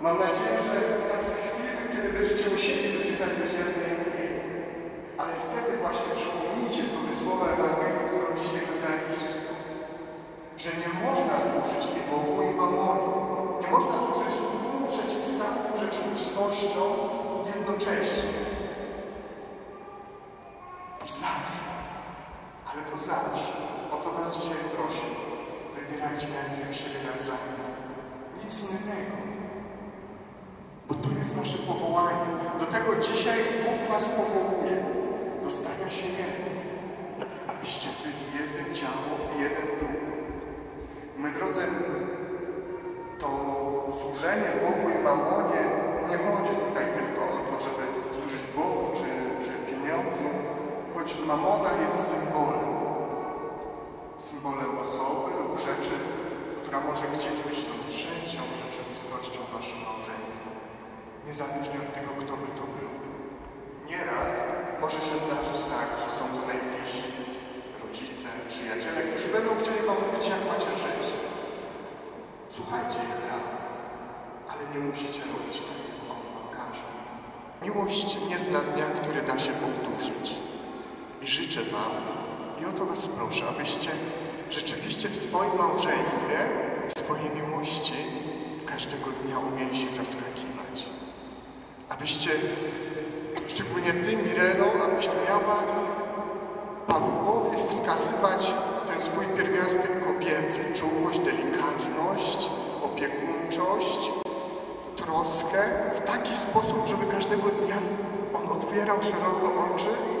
Mam nadzieję, że takie chwile, kiedy będziecie musieli wypytać, będzie jak najmniej. Ale wtedy właśnie przypomnijcie sobie słowa Ewangelii, którą dzisiaj wybraliście. Że nie można służyć i Bogu, i mamonu. Nie można służyć dwóm przeciwstawnym rzeczywistościom jednocześnie. I zawsze, ale to zawsze, o to Was dzisiaj proszę, wybierajcie najpierw siebie nawzajem. Nic innego. Jest Wasze powołanie. Do tego dzisiaj Bóg Was powołuje. Do się jednym. Abyście byli jednym ciało i jeden duch. My, drodzy, to służenie Bogu i mamonie nie chodzi tutaj tylko o to, żeby służyć Bogu czy, czy pieniądzu, choć mamona jest symbolem. Symbolem osoby lub rzeczy, która może chcieć być tą trzecią rzeczywistością w waszym małżeństwie. Niezależnie od tego, kto by to był. Nieraz może się zdarzyć tak, że są to najbliżsi rodzice, przyjaciele, którzy będą chcieli wam mówić, jak macie żyć. Słuchajcie ich rad, ale nie musicie robić tak, jak on wam każe. Miłość nie zna dnia, który da się powtórzyć. I życzę wam, i o to was proszę, abyście rzeczywiście w swoim małżeństwie, w swojej miłości każdego dnia umieli się zaskakiwać. Abyście, szczególnie ty, Mirelo, abyś umiała Pawłowi wskazywać ten swój pierwiastek kobiecy, czułość, delikatność, opiekuńczość, troskę w taki sposób, żeby każdego dnia on otwierał szeroko oczy